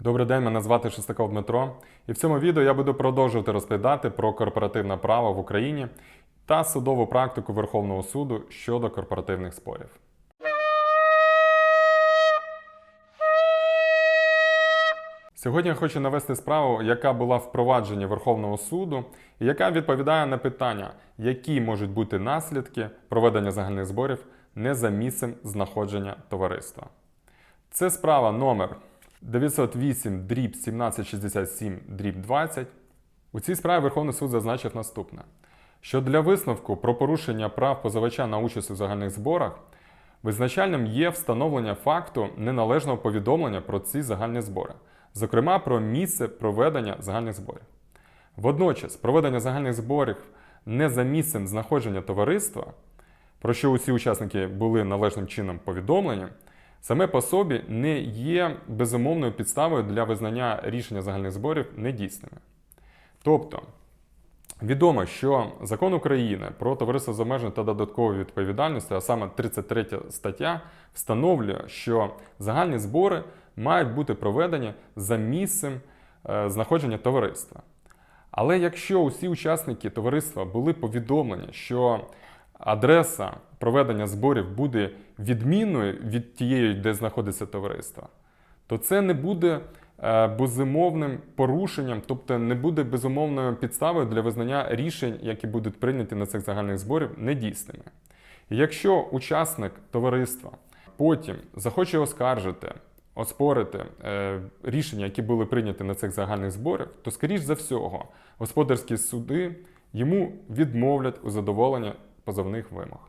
Добрий день, мене звати Шестаков Дмитро, і в цьому відео я буду продовжувати розповідати про корпоративне право в Україні та судову практику Верховного суду щодо корпоративних спорів. Сьогодні я хочу навести справу, яка була впроваджена Верховного суду, і яка відповідає на питання, які можуть бути наслідки проведення загальних зборів не за місцем знаходження товариства. Це справа номер 908 дріб 1767 дріб 20. У цій справі Верховний суд зазначив наступне: що для висновку про порушення прав позивача на участь у загальних зборах визначальним є встановлення факту неналежного повідомлення про ці загальні збори, зокрема про місце проведення загальних зборів. Водночас, проведення загальних зборів не за місцем знаходження товариства, про що усі учасники були належним чином повідомлені, саме по собі не є безумовною підставою для визнання рішення загальних зборів недійсними. Тобто, відомо, що закон України про товариство з обмеженою та додатковою відповідальністю, а саме 33 стаття, встановлює, що загальні збори мають бути проведені за місцем е, знаходження товариства. Але якщо усі учасники товариства були повідомлені, що адреса проведення зборів буде відмінною від тієї, де знаходиться товариство, то це не буде е, безумовним порушенням, тобто не буде безумовною підставою для визнання рішень, які будуть прийняті на цих загальних зборів, недійсними. Якщо учасник товариства потім захоче оскаржити, оспорити е, рішення, які були прийняті на цих загальних зборах, то, скоріш за всього, господарські суди йому відмовлять у задоволенні позовних вимог.